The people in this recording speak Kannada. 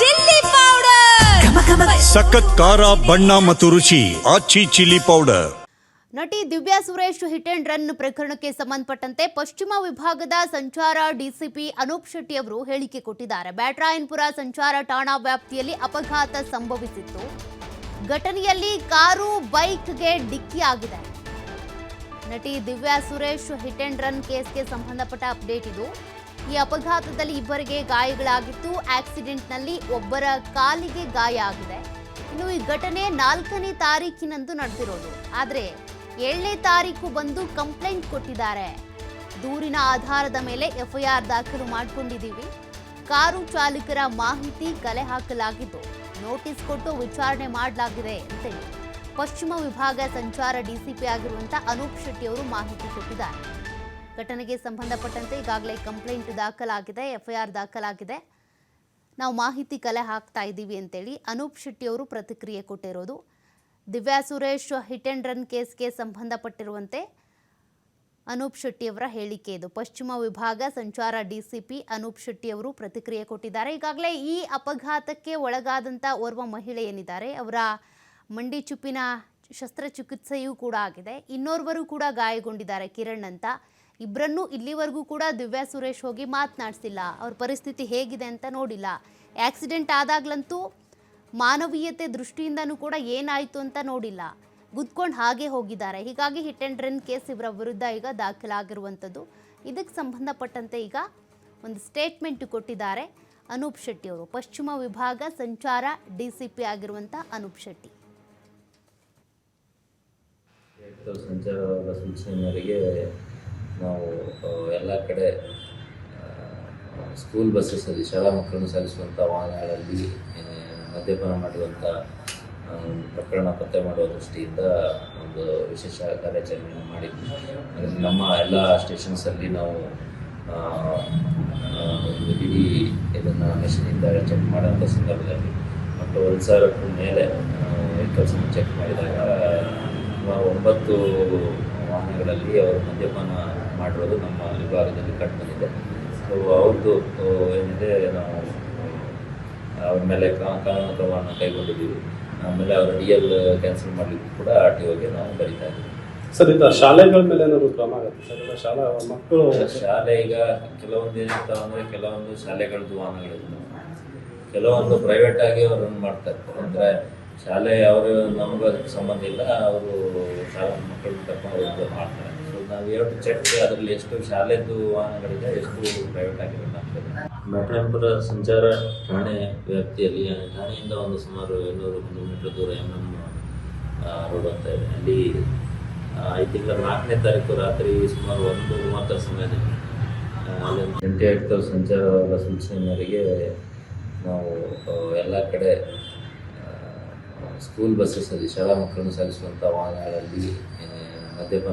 Chilli powder. ಸಖತ್ ಖಾರ ಬಣ್ಣ ಮತ್ತು ರುಚಿ ಆಚಿ ಚಿಲ್ಲಿ ಪೌಡರ್. ನಟಿ Divya Suresh hit and run ಪ್ರಕರಣಕ್ಕೆ ಸಂಬಂಧಪಟ್ಟಂತೆ ಪಶ್ಚಿಮ ವಿಭಾಗದ ಸಂಚಾರ ಡಿಸಿಪಿ ಅನೂಪ್ ಶೆಟ್ಟಿ ಅವರು ಹೇಳಿಕೆ ಕೊಟ್ಟಿದ್ದಾರೆ. ಬ್ಯಾಟ್ರಾಯನ್ಪುರ ಸಂಚಾರ ಠಾಣಾ ವ್ಯಾಪ್ತಿಯಲ್ಲಿ ಅಪಘಾತ ಸಂಭವಿಸಿತ್ತು. ಘಟನೆಯಲ್ಲಿ ಕಾರು ಬೈಕ್ಗೆ ಡಿಕ್ಕಿಯಾಗಿದೆ. ನಟಿ Divya Suresh hit and run ಕೇಸ್ಗೆ ಸಂಬಂಧಪಟ್ಟ ಅಪ್ಡೇಟ್ ಇದು. ಈ ಅಪಘಾತದಲ್ಲಿ ಇಬ್ಬರಿಗೆ ಗಾಯಗಳಾಗಿತ್ತು ಆಕ್ಸಿಡೆಂಟ್ನಲ್ಲಿ ಒಬ್ಬರ ಕಾಲಿಗೆ ಗಾಯ ಆಗಿದೆ. ಇನ್ನು ಈ ಘಟನೆ ನಾಲ್ಕನೇ ತಾರೀಕಿನಂದು ನಡೆದಿರೋದು. ಆದರೆ ಏಳನೇ ತಾರೀಕು ಬಂದು ಕಂಪ್ಲೇಂಟ್ ಕೊಟ್ಟಿದ್ದಾರೆ. ದೂರಿನ ಆಧಾರದ ಮೇಲೆ ಎಫ್ಐಆರ್ ದಾಖಲು ಮಾಡಿಕೊಂಡಿದ್ದೀವಿ. ಕಾರು ಚಾಲಕರ ಮಾಹಿತಿ ಕಲೆ ಹಾಕಲಾಗಿದ್ದು ನೋಟಿಸ್ ಕೊಟ್ಟು ವಿಚಾರಣೆ ಮಾಡಲಾಗಿದೆ ಅಂತೇಳಿ ಪಶ್ಚಿಮ ವಿಭಾಗ ಸಂಚಾರ ಡಿಸಿಪಿ ಆಗಿರುವಂಥ ಅನೂಪ್ ಶೆಟ್ಟಿ ಅವರು ಮಾಹಿತಿ ಕೊಟ್ಟಿದ್ದಾರೆ. ಘಟನೆಗೆ ಸಂಬಂಧಪಟ್ಟಂತೆ ಈಗಾಗಲೇ ಕಂಪ್ಲೇಂಟ್ ದಾಖಲಾಗಿದೆ, ಎಫ್ಐಆರ್ ದಾಖಲಾಗಿದೆ. ನಾವು ಮಾಹಿತಿ ಕಲೆ ಹಾಕ್ತಾ ಇದ್ದೀವಿ ಅಂತೇಳಿ ಅನೂಪ್ ಶೆಟ್ಟಿ ಅವರು ಪ್ರತಿಕ್ರಿಯೆ ಕೊಟ್ಟಿರೋದು. Divya Suresh hit and run ಕೇಸ್ಗೆ ಸಂಬಂಧಪಟ್ಟಿರುವಂತೆ ಅನೂಪ್ ಶೆಟ್ಟಿ ಅವರ ಹೇಳಿಕೆ ಇದು. ಪಶ್ಚಿಮ ವಿಭಾಗ ಸಂಚಾರ ಡಿಸಿಪಿ ಅನೂಪ್ ಶೆಟ್ಟಿ ಅವರು ಪ್ರತಿಕ್ರಿಯೆ ಕೊಟ್ಟಿದ್ದಾರೆ. ಈಗಾಗಲೇ ಈ ಅಪಘಾತಕ್ಕೆ ಒಳಗಾದಂಥ ಓರ್ವ ಮಹಿಳೆ ಏನಿದ್ದಾರೆ, ಅವರ ಮಂಡಿ ಚುಪ್ಪಿನ ಶಸ್ತ್ರಚಿಕಿತ್ಸೆಯೂ ಕೂಡ ಆಗಿದೆ. ಇನ್ನೋರ್ವರು ಕೂಡ ಗಾಯಗೊಂಡಿದ್ದಾರೆ. ಕಿರಣ್ ಅಂತ ಇಬ್ಬರನ್ನೂ ಇಲ್ಲಿವರೆಗೂ ಕೂಡ ದಿವ್ಯಾ ಸುರೇಶ್ ಹೋಗಿ ಮಾತನಾಡಿಸಿಲ್ಲ. ಅವ್ರ ಪರಿಸ್ಥಿತಿ ಹೇಗಿದೆ ಅಂತ ನೋಡಿಲ್ಲ. ಆಕ್ಸಿಡೆಂಟ್ ಆದಾಗ್ಲಂತೂ ಮಾನವೀಯತೆ ದೃಷ್ಟಿಯಿಂದನೂ ಕೂಡ ಏನಾಯಿತು ಅಂತ ನೋಡಿಲ್ಲ. ಗುದ್ಕೊಂಡು ಹಾಗೆ ಹೋಗಿದ್ದಾರೆ. ಹೀಗಾಗಿ ಹಿಟ್ ಆ್ಯಂಡ್ ರನ್ ಕೇಸ್ ಇವರ ವಿರುದ್ಧ ಈಗ ದಾಖಲಾಗಿರುವಂಥದ್ದು. ಇದಕ್ಕೆ ಸಂಬಂಧಪಟ್ಟಂತೆ ಈಗ ಒಂದು ಸ್ಟೇಟ್ಮೆಂಟ್ ಕೊಟ್ಟಿದ್ದಾರೆ ಅನೂಪ್ ಶೆಟ್ಟಿ ಅವರು. ಪಶ್ಚಿಮ ವಿಭಾಗ ಸಂಚಾರ ಡಿ ಸಿ ಪಿ ಆಗಿರುವಂಥ ಅನೂಪ್ ಶೆಟ್ಟಿ. ಸಂಚಾರ ನಾವು ಎಲ್ಲ ಕಡೆ ಸ್ಕೂಲ್ ಬಸ್ಸಸ್ಸಲ್ಲಿ ಶಾಲಾ ಮಕ್ಕಳನ್ನು ಸಾಗಿಸುವಂಥ ವಾಹನಗಳಲ್ಲಿ ಮದ್ಯಪಾನ ಮಾಡುವಂಥ ಪ್ರಕರಣ ಪತ್ತೆ ಮಾಡುವ ದೃಷ್ಟಿಯಿಂದ ಒಂದು ವಿಶೇಷ ಕಾರ್ಯಾಚರಣೆಯನ್ನು ಮಾಡಿದ್ವಿ. ಅದರಲ್ಲಿ ನಮ್ಮ ಎಲ್ಲ ಸ್ಟೇಷನ್ಸಲ್ಲಿ ನಾವು ಒಂದು ಇಡೀ ಇದನ್ನು ಮೆಷಿನಿಂದ ಚೆಕ್ ಮಾಡೋಂಥ ಸಂದರ್ಭದಲ್ಲಿ. ಮತ್ತು ಒಂದು ಸಾವಿರಕ್ಕೂ ಮೇಲೆ ವೆಹಿಕಲ್ಸನ್ನು ಚೆಕ್ ಮಾಡಿದಾಗ ಒಂಬತ್ತು ವಾಹನಗಳಲ್ಲಿ ಅವರು ಮದ್ಯಪಾನ ಮಾಡಿರೋದು ನಮ್ಮ ವಿಭಾಗದಲ್ಲಿ ಕಂಡುಬಂದಿದೆ. ಸೊ ಅವ್ರದ್ದು ಏನಿದೆ ನಾವು ಅವ್ರ ಮೇಲೆ ಕಾನೂನು ಕ್ರಮವನ್ನು ಕೈಗೊಂಡಿದ್ದೀವಿ. ಆಮೇಲೆ ಅವರ ಡಿ ಎಲ್ ಕ್ಯಾನ್ಸಲ್ ಮಾಡಲಿಕ್ಕೆ ಕೂಡ ಆರ್ ಟಿ ಒಗೆ ನಾವು ಬರಿತಾ ಇದ್ದೀವಿ. ಸರ್ ಇದು ಶಾಲೆಗಳ ಮೇಲೆ ಏನಾದರೂ ಕ್ರಮ ಆಗುತ್ತೆ? ಸರ್ ಇಲ್ಲ ಶಾಲಾ ಮಕ್ಕಳು ಶಾಲೆ ಈಗ ಕೆಲವೊಂದು ಏನಿರ್ತಾವೆ ಅಂದರೆ ಕೆಲವೊಂದು ಶಾಲೆಗಳದ್ದು ವಾಹನಗಳಿರ್ತವೆ ಕೆಲವೊಂದು ಪ್ರೈವೇಟ್ ಆಗಿ ಅವರು ರನ್ ಮಾಡ್ತಾ ಇರ್ತಾರೆ ಅಂದರೆ ಶಾಲೆ ಅವರು ನಮಗೂ ಅದಕ್ಕೆ ಸಂಬಂಧ ಇಲ್ಲ ಅವರು ಕರ್ಕೊಂಡು ಹೋಗಿ ಮಾಡ್ತಾರೆ ಸೊ ನಾವು ಎರಡು ಚೆಕ್ ಅದರಲ್ಲಿ ಎಷ್ಟು ಶಾಲೆದ್ದು ವಾಹನಗಳಿದೆ ಎಷ್ಟು ಪ್ರೈವೇಟ್ ಆಗಿ ರನ್ ಆಗ್ತದೆ. ಬ್ಯಾಟ್ರಾಯನ್ಪುರ ಸಂಚಾರ ಠಾಣೆ ವ್ಯಾಪ್ತಿಯಲ್ಲಿ ಠಾಣೆಯಿಂದ ಒಂದು ಸುಮಾರು ಇನ್ನೂರು ಕಿಲೋಮೀಟರ್ ದೂರ ಎಂ ಎಂ ರೋಡ್ ಅಂತ ಇದೆ. ಅಲ್ಲಿ ಐ ಈ ತಿಂಗಳ ನಾಲ್ಕನೇ ತಾರೀಕು ರಾತ್ರಿ ಸುಮಾರು ಒಂದು ಮೂವತ್ತರ ಸಮಯದಲ್ಲಿ ಆ, ಎಂಟು ಸಂಚಾರವಾದ ಸೂಚನೆ ಮೇರೆಗೆ ನಾವು ಎಲ್ಲ ಕಡೆ ಸ್ಕೂಲ್ ಸ್ಕೂಲ್ ಬಸ್ಸಸ್ಸಲ್ಲಿ ಶಾಲಾ ಮಕ್ಕಳನ್ನು ಸಾಗಿಸುವಂಥ ವಾಹನಗಳಲ್ಲಿ ಆ, ಮದ್ಯಪಾನ